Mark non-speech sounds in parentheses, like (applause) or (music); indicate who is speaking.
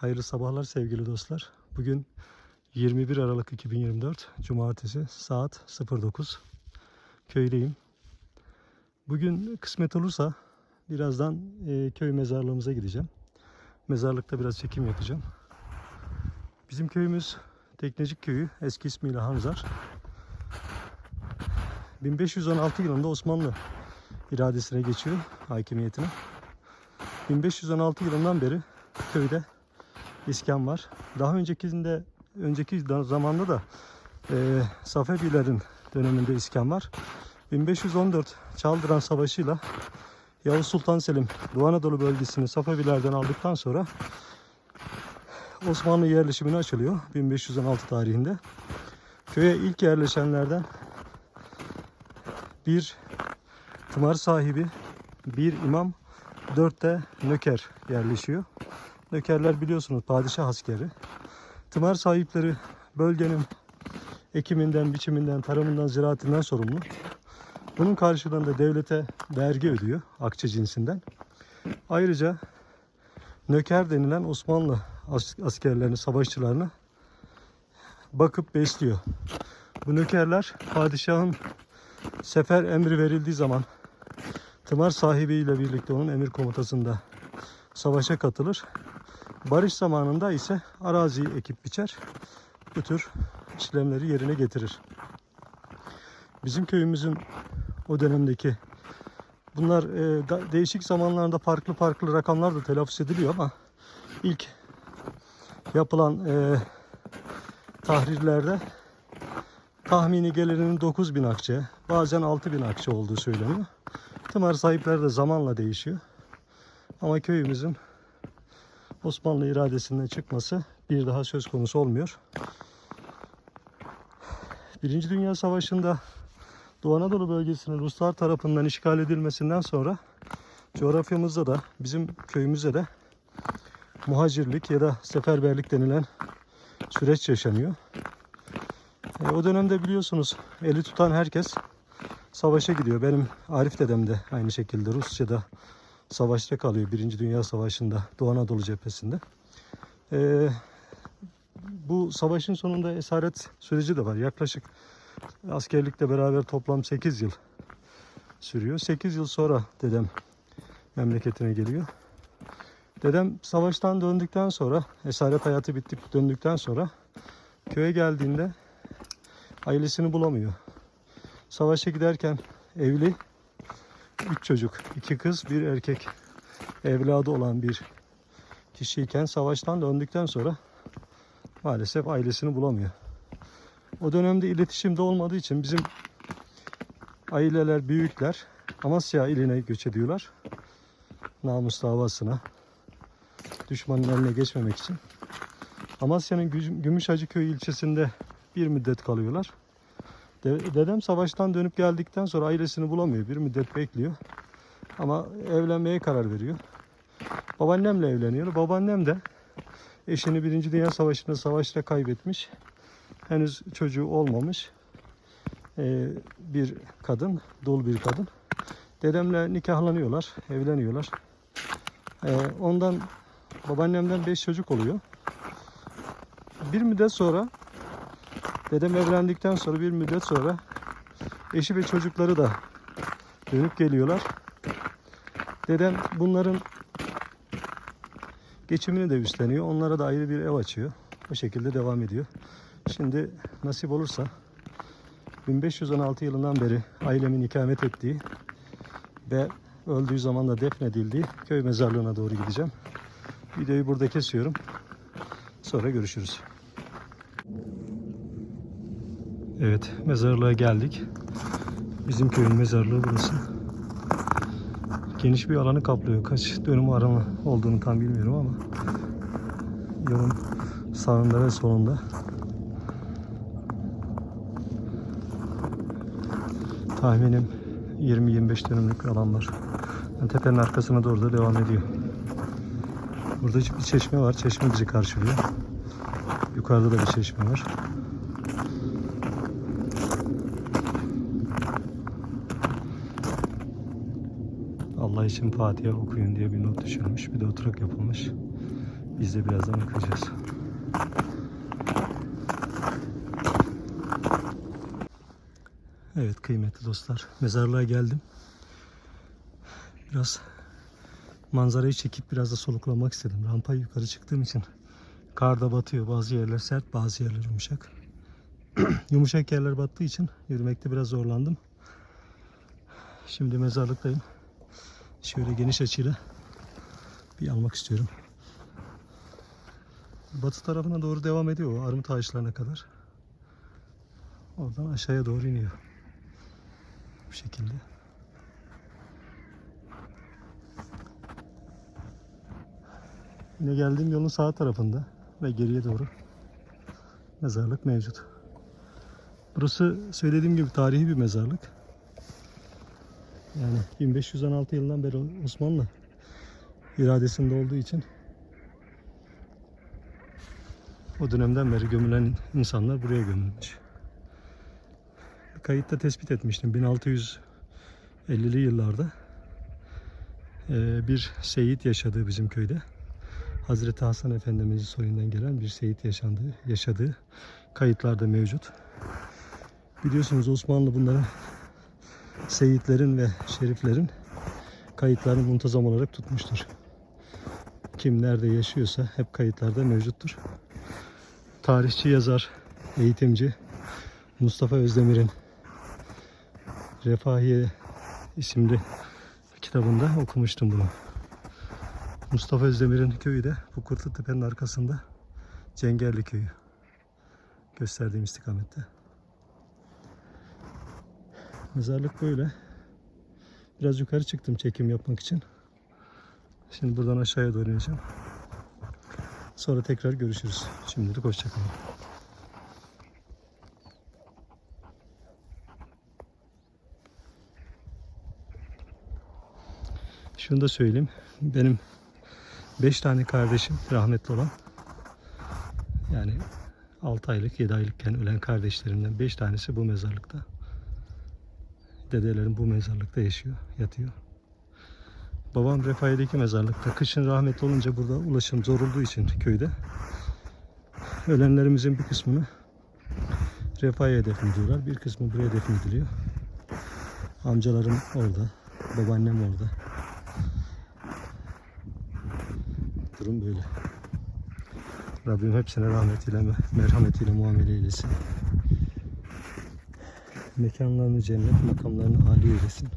Speaker 1: Hayırlı sabahlar sevgili dostlar. Bugün 21 Aralık 2024 Cumartesi saat 09. Köydeyim. Bugün kısmet olursa birazdan e, köy mezarlığımıza gideceğim. Mezarlıkta biraz çekim yapacağım. Bizim köyümüz Teknecik Köyü, eski ismiyle Hanzar. 1516 yılında Osmanlı iradesine geçiyor, hakimiyetine. 1516 yılından beri köyde iskan var. Daha öncekinde önceki da- zamanda da e, Safevilerin döneminde iskan var. 1514 Çaldıran Savaşı'yla Yavuz Sultan Selim Doğu Anadolu bölgesini Safevilerden aldıktan sonra Osmanlı yerleşimine açılıyor 1516 tarihinde. Köye ilk yerleşenlerden bir tımar sahibi, bir imam, dört de nöker yerleşiyor. Nökerler biliyorsunuz padişah askeri. Tımar sahipleri bölgenin ekiminden, biçiminden, tarımından, ziraatinden sorumlu. Bunun karşılığında devlete vergi ödüyor akçe cinsinden. Ayrıca nöker denilen Osmanlı as- askerlerini, savaşçılarını bakıp besliyor. Bu nökerler padişahın sefer emri verildiği zaman tımar sahibiyle birlikte onun emir komutasında savaşa katılır. Barış zamanında ise araziyi ekip biçer. Bu tür işlemleri yerine getirir. Bizim köyümüzün o dönemdeki bunlar e, da- değişik zamanlarda farklı farklı rakamlar da telaffuz ediliyor ama ilk yapılan e, tahrirlerde tahmini gelirinin 9000 akçe, bazen 6000 akçe olduğu söyleniyor. Tımar sahipleri de zamanla değişiyor. Ama köyümüzün Osmanlı iradesinden çıkması bir daha söz konusu olmuyor. Birinci Dünya Savaşı'nda Doğu Anadolu bölgesinin Ruslar tarafından işgal edilmesinden sonra coğrafyamızda da bizim köyümüzde de muhacirlik ya da seferberlik denilen süreç yaşanıyor. E, o dönemde biliyorsunuz eli tutan herkes savaşa gidiyor. Benim Arif dedem de aynı şekilde Rusya'da savaşta kalıyor. Birinci Dünya Savaşı'nda Doğu Anadolu cephesinde. E, bu savaşın sonunda esaret süreci de var. Yaklaşık askerlikle beraber toplam 8 yıl sürüyor. 8 yıl sonra dedem memleketine geliyor. Dedem savaştan döndükten sonra, esaret hayatı bitip döndükten sonra köye geldiğinde ailesini bulamıyor. Savaşa giderken evli, üç çocuk, iki kız, bir erkek evladı olan bir kişiyken savaştan döndükten sonra maalesef ailesini bulamıyor. O dönemde iletişimde olmadığı için bizim aileler, büyükler Amasya iline göç ediyorlar. Namus davasına. Düşmanın eline geçmemek için. Amasya'nın Gü- Gümüşhacıköy ilçesinde bir müddet kalıyorlar. De- dedem savaştan dönüp geldikten sonra ailesini bulamıyor. Bir müddet bekliyor. Ama evlenmeye karar veriyor. Babaannemle evleniyor. Babaannem de eşini Birinci Dünya Savaşı'nda savaşta kaybetmiş. Henüz çocuğu olmamış. Ee, bir kadın, dul bir kadın. Dedemle nikahlanıyorlar, evleniyorlar. Ee, ondan babaannemden beş çocuk oluyor. Bir müddet sonra dedem evlendikten sonra bir müddet sonra eşi ve çocukları da dönüp geliyorlar. Dedem bunların geçimini de üstleniyor. Onlara da ayrı bir ev açıyor. Bu şekilde devam ediyor. Şimdi nasip olursa 1516 yılından beri ailemin ikamet ettiği ve öldüğü zaman da defnedildiği köy mezarlığına doğru gideceğim. Videoyu burada kesiyorum. Sonra görüşürüz. Evet, mezarlığa geldik. Bizim köyün mezarlığı burası. Geniş bir alanı kaplıyor. Kaç dönüm arama olduğunu tam bilmiyorum ama yolun sağında ve solunda. Tahminim 20-25 dönümlük alan var. Yani tepenin arkasına doğru da devam ediyor. Burada bir çeşme var. Çeşme bizi karşılıyor. Yukarıda da bir çeşme var. İçin Fatiha okuyun diye bir not düşülmüş. Bir de oturak yapılmış. Biz de birazdan okuyacağız. Evet kıymetli dostlar. Mezarlığa geldim. Biraz manzarayı çekip biraz da soluklamak istedim. Rampaya yukarı çıktığım için kar da batıyor. Bazı yerler sert, bazı yerler yumuşak. (clears throat) yumuşak yerler battığı için yürümekte biraz zorlandım. Şimdi mezarlıktayım. Şöyle geniş açıyla bir almak istiyorum. Batı tarafına doğru devam ediyor o armut ağaçlarına kadar. Oradan aşağıya doğru iniyor. Bu şekilde. Yine geldiğim yolun sağ tarafında ve geriye doğru mezarlık mevcut. Burası söylediğim gibi tarihi bir mezarlık. Yani 1516 yılından beri Osmanlı iradesinde olduğu için o dönemden beri gömülen insanlar buraya gömülmüş. Kayıtta tespit etmiştim 1650'li yıllarda eee, bir seyit yaşadığı bizim köyde. Hazreti Hasan Efendimizin soyundan gelen bir seyit yaşandığı, yaşadığı kayıtlarda mevcut. Biliyorsunuz Osmanlı bunları seyitlerin ve şeriflerin kayıtlarını muntazam olarak tutmuştur. Kim nerede yaşıyorsa hep kayıtlarda mevcuttur. Tarihçi, yazar, eğitimci Mustafa Özdemir'in Refahiye isimli kitabında okumuştum bunu. Mustafa Özdemir'in köyü de bu Kurtlu Tepe'nin arkasında Cengerli köyü. Gösterdiğim istikamette. Mezarlık böyle. Biraz yukarı çıktım çekim yapmak için. Şimdi buradan aşağıya doğru ineceğim. Sonra tekrar görüşürüz. Şimdilik hoşçakalın. Şunu da söyleyeyim. Benim 5 tane kardeşim rahmetli olan yani 6 aylık 7 aylıkken ölen kardeşlerimden 5 tanesi bu mezarlıkta. Dedelerim bu mezarlıkta yaşıyor, yatıyor. Babam Refahiye'deki mezarlıkta. Kışın rahmetli olunca burada ulaşım zor olduğu için köyde ölenlerimizin bir kısmını Refahiye'ye defnediyorlar. Bir kısmı buraya defnediliyor. Amcalarım orada, babaannem orada. Durum böyle. Rabbim hepsine rahmetiyle, merhametiyle muamele eylesin. Mekanlarını cennet, makamlarını âli eylesin.